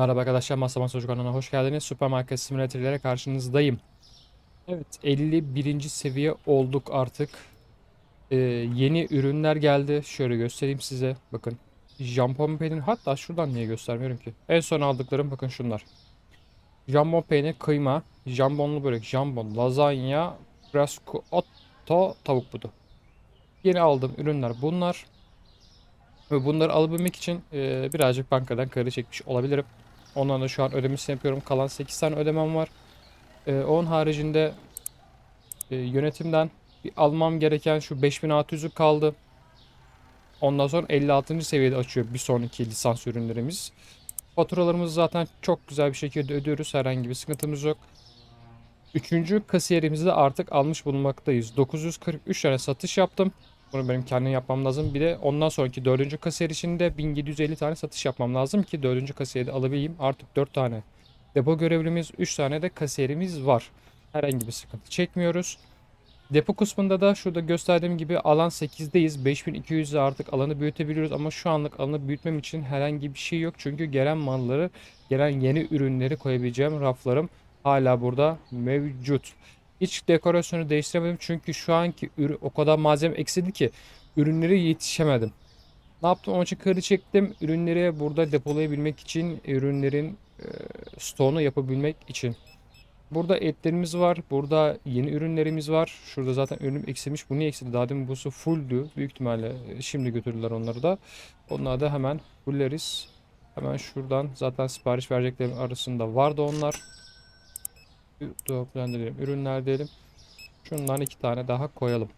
Merhaba arkadaşlar, Masa Masa Çocuk kanalına hoş geldiniz. Süpermarket simülatörlere karşınızdayım. Evet, 51. seviye olduk artık. Ee, yeni ürünler geldi. Şöyle göstereyim size. Bakın. Jambon peynir. Hatta şuradan niye göstermiyorum ki? En son aldıklarım bakın şunlar. Jambon peynir, kıyma, jambonlu börek, jambon, lazanya, brascotto, tavuk budu. Yeni aldığım ürünler bunlar. Ve bunları alabilmek için e, birazcık bankadan kredi çekmiş olabilirim. Ondan da şu an ödemesini yapıyorum. Kalan 8 tane ödemem var. E, onun haricinde e, yönetimden bir almam gereken şu 5600'ü kaldı. Ondan sonra 56. seviyede açıyor bir sonraki lisans ürünlerimiz. Faturalarımızı zaten çok güzel bir şekilde ödüyoruz. Herhangi bir sıkıntımız yok. Üçüncü kasiyerimizi de artık almış bulunmaktayız. 943 tane satış yaptım. Bunu benim kendim yapmam lazım. Bir de ondan sonraki dördüncü kasiyer için de 1750 tane satış yapmam lazım ki dördüncü kasiyeri alabileyim. Artık 4 tane depo görevlimiz, 3 tane de kasiyerimiz var. Herhangi bir sıkıntı çekmiyoruz. Depo kısmında da şurada gösterdiğim gibi alan 8'deyiz. 5200'de artık alanı büyütebiliyoruz ama şu anlık alanı büyütmem için herhangi bir şey yok. Çünkü gelen malları, gelen yeni ürünleri koyabileceğim raflarım hala burada mevcut. Hiç dekorasyonu değiştiremedim çünkü şu anki ürün o kadar malzeme eksildi ki ürünlere yetişemedim. Ne yaptım? Onun için kredi çektim. Ürünleri burada depolayabilmek için, ürünlerin e, stoğunu yapabilmek için. Burada etlerimiz var. Burada yeni ürünlerimiz var. Şurada zaten ürünüm eksilmiş. Bu niye eksildi? Daha demin busu fulldü. Büyük ihtimalle e, şimdi götürdüler onları da. Onları da hemen fulleriz. Hemen şuradan zaten sipariş vereceklerim arasında vardı onlar. Plan diyelim. Ürünler diyelim. Şundan iki tane daha koyalım.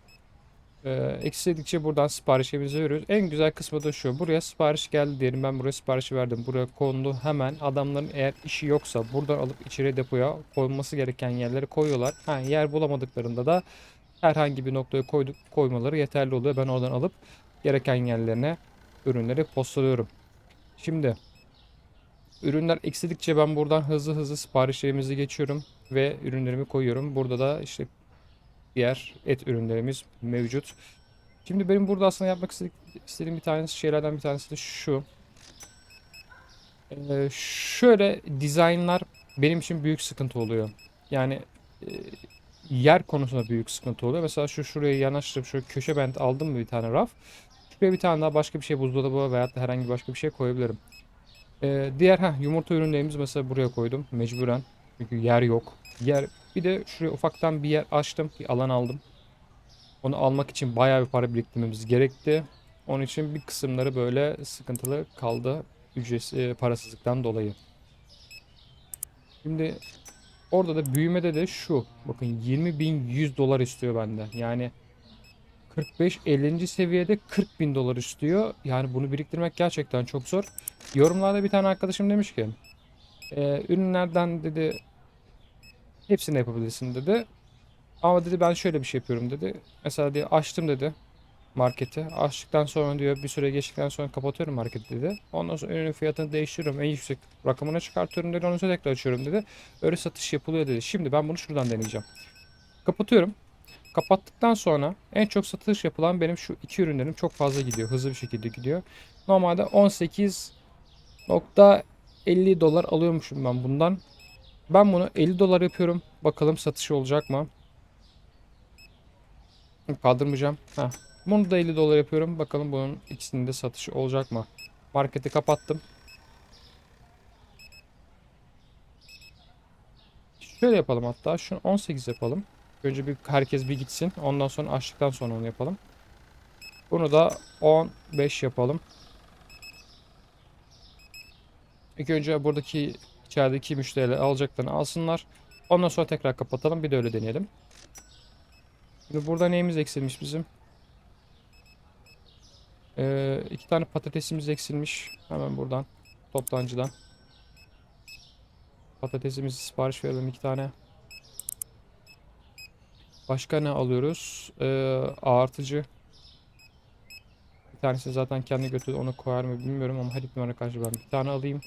Ee, eksilдikçe buradan siparişimizi veriyoruz. En güzel kısmı da şu. Buraya sipariş geldi diyelim. Ben buraya siparişi verdim. Buraya kondu. Hemen adamların eğer işi yoksa buradan alıp içeri depoya koyması gereken yerlere koyuyorlar. Ha, yer bulamadıklarında da herhangi bir noktaya koyduk, koymaları yeterli oluyor. Ben oradan alıp gereken yerlerine ürünleri postalıyorum. Şimdi ürünler eksidikçe ben buradan hızlı hızlı siparişlerimizi geçiyorum ve ürünlerimi koyuyorum. Burada da işte diğer et ürünlerimiz mevcut. Şimdi benim burada aslında yapmak istediğim bir tanesi şeylerden bir tanesi de şu. Ee, şöyle dizaynlar benim için büyük sıkıntı oluyor. Yani e, yer konusunda büyük sıkıntı oluyor. Mesela şu şuraya yanaştırıp şöyle köşe bent aldım mı bir tane raf. Şuraya bir tane daha başka bir şey buzdolabı da herhangi başka bir şey koyabilirim. Ee, diğer ha yumurta ürünlerimizi mesela buraya koydum mecburen. Çünkü yer yok. Yer bir de şuraya ufaktan bir yer açtım. Bir alan aldım. Onu almak için bayağı bir para biriktirmemiz gerekti. Onun için bir kısımları böyle sıkıntılı kaldı. Ücretsiz e, parasızlıktan dolayı. Şimdi orada da büyümede de şu. Bakın 20.100 dolar istiyor benden. Yani 45-50. seviyede 40 bin dolar istiyor. Yani bunu biriktirmek gerçekten çok zor. Yorumlarda bir tane arkadaşım demiş ki e, ürünlerden dedi hepsini yapabilirsin dedi. Ama dedi ben şöyle bir şey yapıyorum dedi. Mesela diye açtım dedi marketi. Açtıktan sonra diyor bir süre geçtikten sonra kapatıyorum marketi dedi. Ondan sonra ürünün fiyatını değiştiriyorum. En yüksek rakamına çıkartıyorum dedi. Ondan sonra tekrar açıyorum dedi. Öyle satış yapılıyor dedi. Şimdi ben bunu şuradan deneyeceğim. Kapatıyorum. Kapattıktan sonra en çok satış yapılan benim şu iki ürünlerim çok fazla gidiyor. Hızlı bir şekilde gidiyor. Normalde 18.50 dolar alıyormuşum ben bundan. Ben bunu 50 dolar yapıyorum. Bakalım satışı olacak mı? Kaldırmayacağım. Heh. Bunu da 50 dolar yapıyorum. Bakalım bunun ikisinin de satışı olacak mı? Marketi kapattım. Şöyle yapalım hatta. Şunu 18 yapalım. Önce bir herkes bir gitsin. Ondan sonra açtıktan sonra onu yapalım. Bunu da 15 yapalım. İlk önce buradaki içerideki müşteriler alacaklarını alsınlar. Ondan sonra tekrar kapatalım. Bir de öyle deneyelim. Şimdi burada neyimiz eksilmiş bizim? Ee, iki tane patatesimiz eksilmiş. Hemen buradan. Toptancıdan. Patatesimizi sipariş verelim iki tane. Başka ne alıyoruz? Ee, artıcı. Bir tanesi zaten kendi götürdü. Onu koyar mı bilmiyorum ama hadi bir karşı ben bir tane alayım.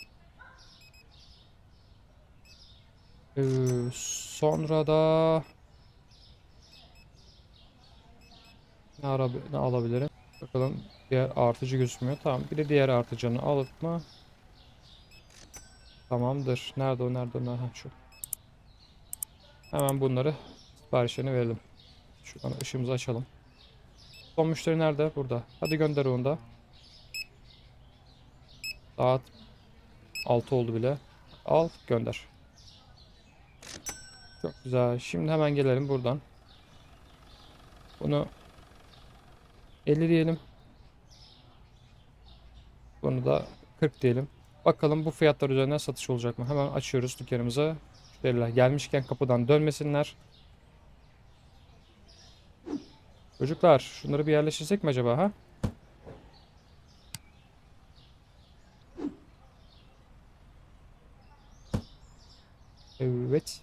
Ee, sonra da ne, ara, ne alabilirim? Bakalım diğer artıcı gözükmüyor. Tamam bir de diğer artıcını alıp mı? Tamamdır. Nerede o? Nerede o? Ha, şu. Hemen bunları siparişlerini verelim. Şuradan ışığımızı açalım. Son müşteri nerede? Burada. Hadi gönder onu da. Saat 6 oldu bile. Al gönder. Çok güzel. Şimdi hemen gelelim buradan. Bunu 50 diyelim. Bunu da 40 diyelim. Bakalım bu fiyatlar üzerinden satış olacak mı? Hemen açıyoruz dükkanımızı. Müşteriler gelmişken kapıdan dönmesinler. Çocuklar şunları bir yerleştirsek mi acaba ha? Evet.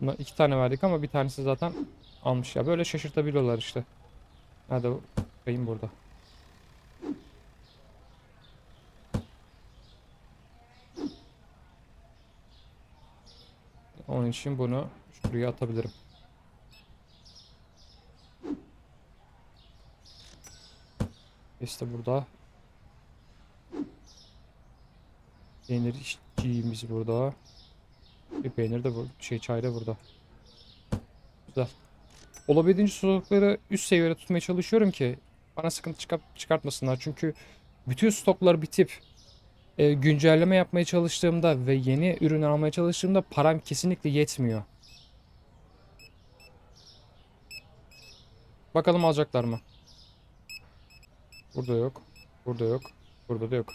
Buna iki tane verdik ama bir tanesi zaten almış ya. Böyle şaşırtabiliyorlar işte. Nerede o? Beyin burada. Onun için bunu şuraya atabilirim. İşte burada. Peynir işçiğimiz burada. Bir peynir de bu şey çay da burada. Güzel. Olabildiğince stokları üst seviyede tutmaya çalışıyorum ki bana sıkıntı çıkart çıkartmasınlar. Çünkü bütün stoklar bitip e, güncelleme yapmaya çalıştığımda ve yeni ürün almaya çalıştığımda param kesinlikle yetmiyor. Bakalım alacaklar mı? Burada yok. Burada yok. Burada da yok.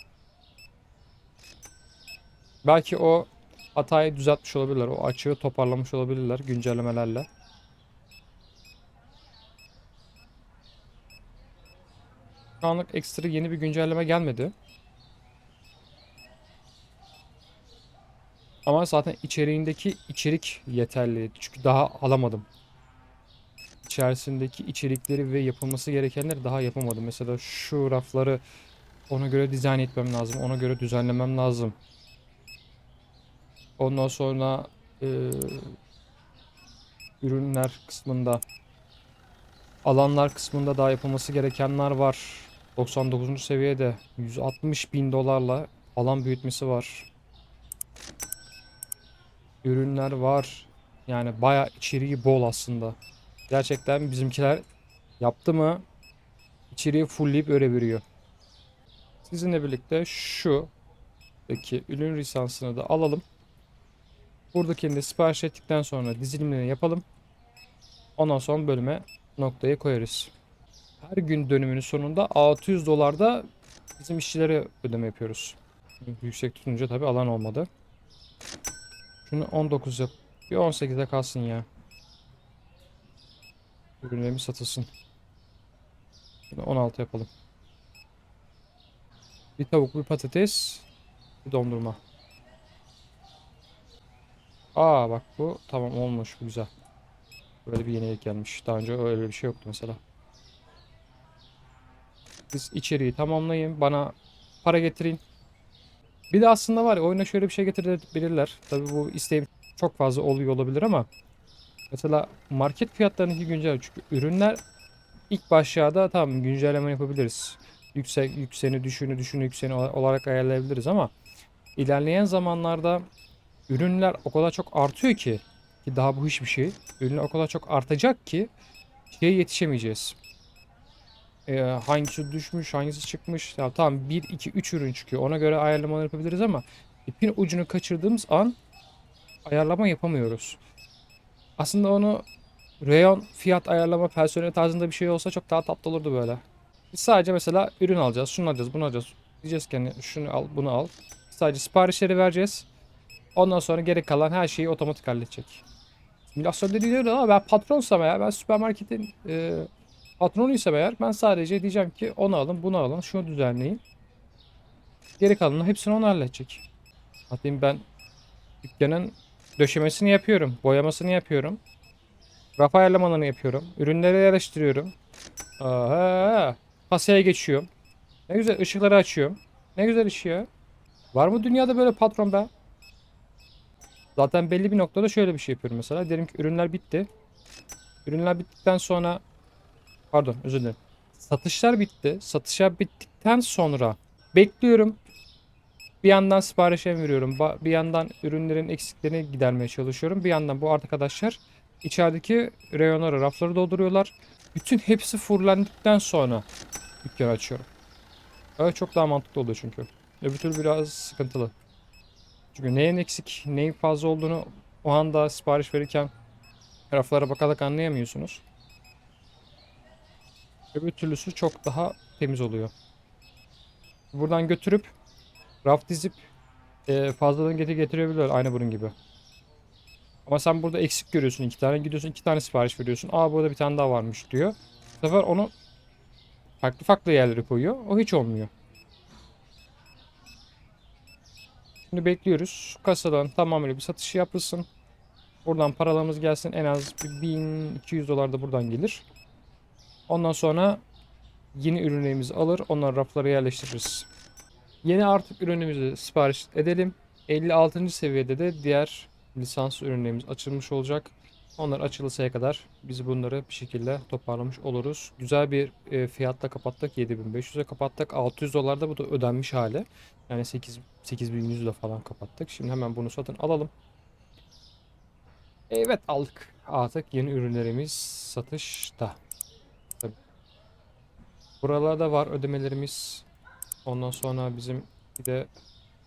Belki o hatayı düzeltmiş olabilirler. O açığı toparlamış olabilirler güncellemelerle. Şu anlık ekstra yeni bir güncelleme gelmedi. Ama zaten içeriğindeki içerik yeterli. Çünkü daha alamadım. İçerisindeki içerikleri ve yapılması gerekenleri daha yapamadım. Mesela şu rafları ona göre dizayn etmem lazım. Ona göre düzenlemem lazım. Ondan sonra e, ürünler kısmında alanlar kısmında daha yapılması gerekenler var. 99. seviyede 160 bin dolarla alan büyütmesi var. Ürünler var. Yani bayağı içeriği bol aslında. Gerçekten bizimkiler yaptı mı içeriği fullleyip öyle veriyor. Sizinle birlikte şu peki ürün lisansını da alalım. Buradakini de sipariş ettikten sonra dizilimini yapalım. Ondan sonra bölüme noktayı koyarız. Her gün dönümünün sonunda 600 dolarda bizim işçilere ödeme yapıyoruz. Yüksek tutunca tabi alan olmadı. Şunu 19 yap. Bir 18'e kalsın ya. Ürünlerimiz satılsın. Şunu 16 yapalım. Bir tavuk, bir patates, bir dondurma. Aa bak bu tamam olmuş bu güzel. Böyle bir yenilik gelmiş. Daha önce öyle bir şey yoktu mesela. Siz içeriği tamamlayın. Bana para getirin. Bir de aslında var ya oyuna şöyle bir şey getirebilirler. Tabii bu isteğim çok fazla oluyor olabilir ama mesela market fiyatlarındaki güncel çünkü ürünler ilk başlarda tamam güncelleme yapabiliriz. Yüksek yükseni düşünü düşünü yükseni olarak ayarlayabiliriz ama ilerleyen zamanlarda ürünler o kadar çok artıyor ki ki daha bu hiçbir şey. Ürünler o kadar çok artacak ki şeye yetişemeyeceğiz. Ee, hangisi düşmüş, hangisi çıkmış. Ya tamam 1 2 3 ürün çıkıyor. Ona göre ayarlamalar yapabiliriz ama ipin ucunu kaçırdığımız an ayarlama yapamıyoruz. Aslında onu reyon fiyat ayarlama personeli tarzında bir şey olsa çok daha tatlı olurdu böyle. Biz sadece mesela ürün alacağız, şunu alacağız, bunu alacağız. Diyeceğiz ki hani şunu al, bunu al. Sadece siparişleri vereceğiz. Ondan sonra geri kalan her şeyi otomatik halledecek. Simülasyon dediği ama ben patronsam eğer ben süpermarketin e, patronuysam eğer ben sadece diyeceğim ki onu alın bunu alın şunu düzenleyin. Geri kalanını hepsini onu halledecek. Hatta ben dükkanın döşemesini yapıyorum. Boyamasını yapıyorum. Raf ayarlamalarını yapıyorum. Ürünleri yerleştiriyorum. Aha, kasaya geçiyorum. Ne güzel ışıkları açıyorum. Ne güzel iş ya. Var mı dünyada böyle patron be? Zaten belli bir noktada şöyle bir şey yapıyorum mesela. Derim ki ürünler bitti. Ürünler bittikten sonra pardon özür dilerim. Satışlar bitti. Satışlar bittikten sonra Bekliyorum. Bir yandan siparişe veriyorum. Bir yandan ürünlerin eksiklerini gidermeye çalışıyorum. Bir yandan bu arkadaşlar içerideki reyonları, rafları dolduruyorlar. Bütün hepsi fullendikten sonra dükkan açıyorum. Öyle çok daha mantıklı oluyor çünkü. Öbür türlü biraz sıkıntılı. Çünkü neyin eksik, neyin fazla olduğunu o anda sipariş verirken raflara bakarak anlayamıyorsunuz. Öbür türlüsü çok daha temiz oluyor. Buradan götürüp raf dizip e, fazladan getir getirebiliyorlar aynı bunun gibi. Ama sen burada eksik görüyorsun iki tane gidiyorsun iki tane sipariş veriyorsun. Aa burada bir tane daha varmış diyor. Bu sefer onu farklı farklı yerlere koyuyor. O hiç olmuyor. Şimdi bekliyoruz. Kasadan tamamıyla bir satış yapılsın. Buradan paralarımız gelsin. En az bir 1200 dolar da buradan gelir. Ondan sonra yeni ürünlerimizi alır. Onları raflara yerleştiririz. Yeni artık ürünümüzü sipariş edelim. 56. seviyede de diğer lisans ürünlerimiz açılmış olacak. Onlar açılısaya kadar biz bunları bir şekilde toparlamış oluruz. Güzel bir e, fiyatla kapattık. 7500'e kapattık. 600 dolar da bu da ödenmiş hali. Yani 8 8100 ile falan kapattık. Şimdi hemen bunu satın alalım. Evet aldık. Artık yeni ürünlerimiz satışta. Tabii. Buralarda var ödemelerimiz. Ondan sonra bizim bir de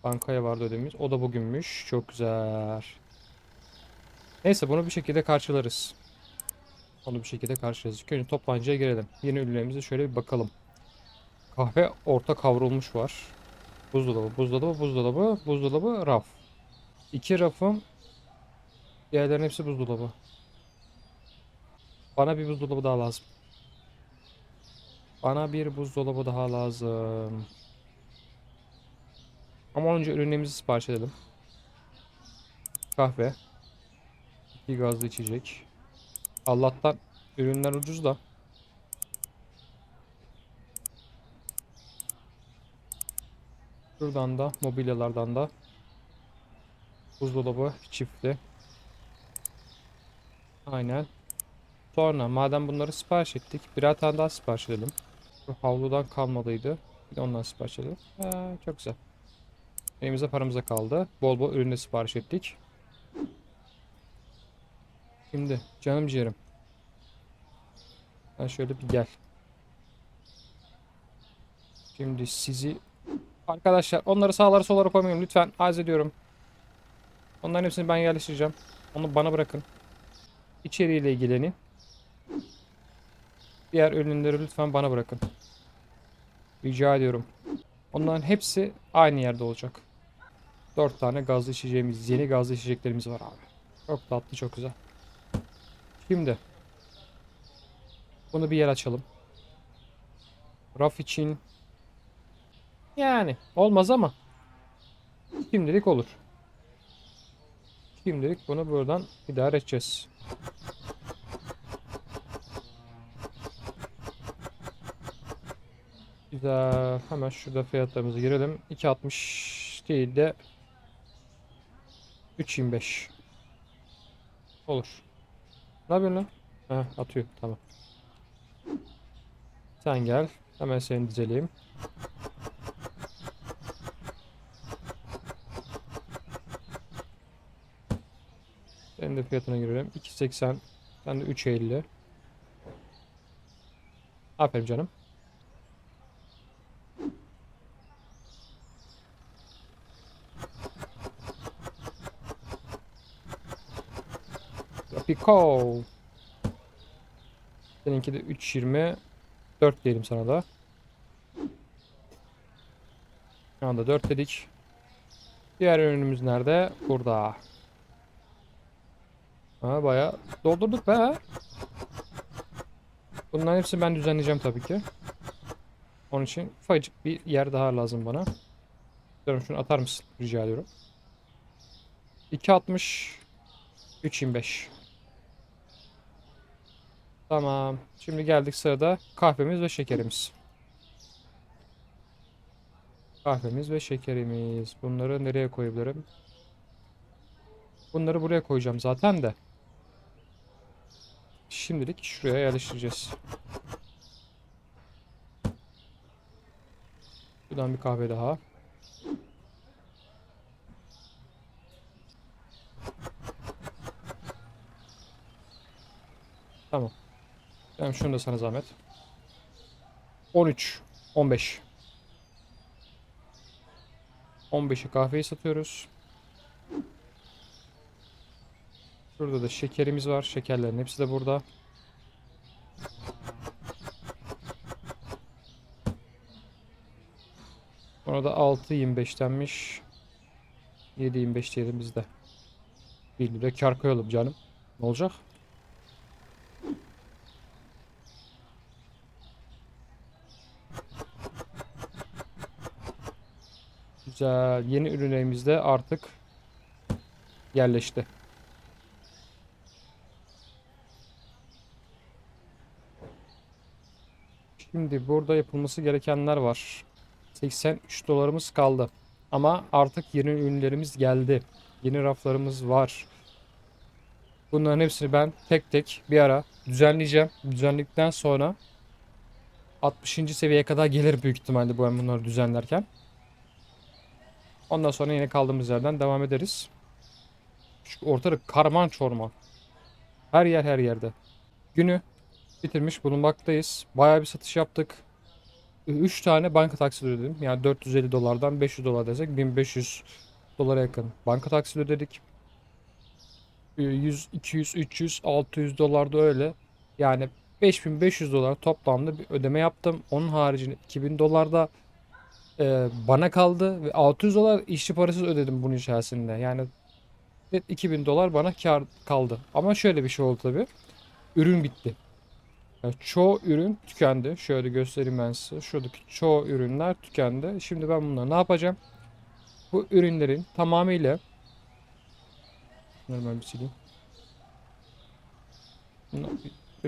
bankaya vardı ödememiz. O da bugünmüş. Çok güzel. Neyse bunu bir şekilde karşılarız. Onu bir şekilde karşılarız. İlk önce toptancıya girelim. Yeni ürünlerimize şöyle bir bakalım. Kahve orta kavrulmuş var. Buzdolabı, buzdolabı, buzdolabı, buzdolabı, raf. İki rafım. Diğerlerin hepsi buzdolabı. Bana bir buzdolabı daha lazım. Bana bir buzdolabı daha lazım. Ama önce ürünlerimizi sipariş edelim. Kahve. İki gazlı içecek. Allah'tan ürünler ucuz da. Şuradan da mobilyalardan da buzdolabı çiftli. Aynen. Sonra madem bunları sipariş ettik birer tane daha sipariş edelim. Havludan kalmadıydı. Bir de ondan sipariş edelim. Ha, çok güzel. Elimize paramıza kaldı. Bol bol üründe sipariş ettik. Şimdi canım ciğerim. Ben şöyle bir gel. Şimdi sizi Arkadaşlar onları sağlara solara koymayın lütfen arz ediyorum. Onların hepsini ben yerleştireceğim. Onu bana bırakın. İçeriğiyle ilgilenin. Diğer ürünleri lütfen bana bırakın. Rica ediyorum. Onların hepsi aynı yerde olacak. 4 tane gazlı içeceğimiz, yeni gazlı içeceklerimiz var abi. Çok tatlı, çok güzel. Şimdi bunu bir yer açalım. Raf için yani olmaz ama şimdilik olur. Şimdilik bunu buradan idare edeceğiz. Güzel. Hemen şurada fiyatlarımızı girelim. 2.60 değil de 3.25 olur. Ne yapıyorsun lan? Heh, atıyor. Tamam. Sen gel. Hemen seni dizeleyeyim. Senin de fiyatına girelim. 2.80. Sen de 3.50. Aferin canım. Tropico. Seninki de 3.20. 4 diyelim sana da. Şu anda 4 dedik. Diğer ürünümüz nerede? Burada. Ha bayağı doldurduk be. Bunların hepsini ben düzenleyeceğim tabii ki. Onun için ufacık bir yer daha lazım bana. Diyorum şunu atar mısın? Rica ediyorum. 2.60 3.25 Tamam. Şimdi geldik sırada kahvemiz ve şekerimiz. Kahvemiz ve şekerimiz. Bunları nereye koyabilirim? Bunları buraya koyacağım zaten de. Şimdilik şuraya yerleştireceğiz. Şuradan bir kahve daha. Tamam. Tamam şunu da sana zahmet. 13, 15. 15'e kahveyi satıyoruz. Şurada da şekerimiz var. Şekerlerin hepsi de burada. Sonra da 6.25'tenmiş. 7.25 diyelim bizde. 1 lira kar koyalım canım. Ne olacak? Güzel. Yeni ürünlerimiz de artık yerleşti. Şimdi burada yapılması gerekenler var. 83 dolarımız kaldı. Ama artık yeni ürünlerimiz geldi. Yeni raflarımız var. Bunların hepsini ben tek tek bir ara düzenleyeceğim. Düzenledikten sonra 60. seviyeye kadar gelir büyük ihtimalle bu ben bunları düzenlerken. Ondan sonra yine kaldığımız yerden devam ederiz. Şu ortalık karman çorman. Her yer her yerde. Günü bitirmiş bulunmaktayız. Bayağı bir satış yaptık. 3 tane banka taksidi ödedim. Yani 450 dolardan 500 dolar desek 1500 dolara yakın banka taksidi ödedik. 100, 200, 300, 600 dolar da öyle. Yani 5500 dolar toplamda bir ödeme yaptım. Onun haricinde 2000 dolar da e, bana kaldı ve 600 dolar işçi parasız ödedim bunun içerisinde. Yani net 2000 dolar bana kar kaldı. Ama şöyle bir şey oldu tabii. Ürün bitti. Yani çoğu ürün tükendi. Şöyle göstereyim ben size. Şuradaki çoğu ürünler tükendi. Şimdi ben bunları ne yapacağım? Bu ürünlerin tamamıyla ben bir sileyim.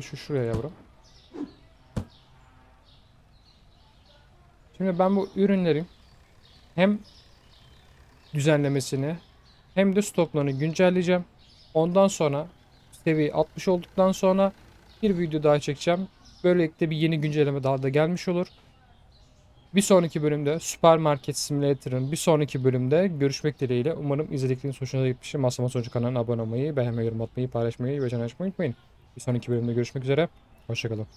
Şu şuraya yavrum. Şimdi ben bu ürünlerin hem düzenlemesini hem de stoklarını güncelleyeceğim. Ondan sonra seviye 60 olduktan sonra bir video daha çekeceğim. Böylelikle bir yeni güncelleme daha da gelmiş olur. Bir sonraki bölümde Supermarket Simulator'ın bir sonraki bölümde görüşmek dileğiyle. Umarım izledikleriniz hoşunuza gitmiştir. Masama Sonucu kanalına abone olmayı, beğenmeyi, yorum atmayı, paylaşmayı ve açmayı unutmayın. Bir sonraki bölümde görüşmek üzere. Hoşçakalın.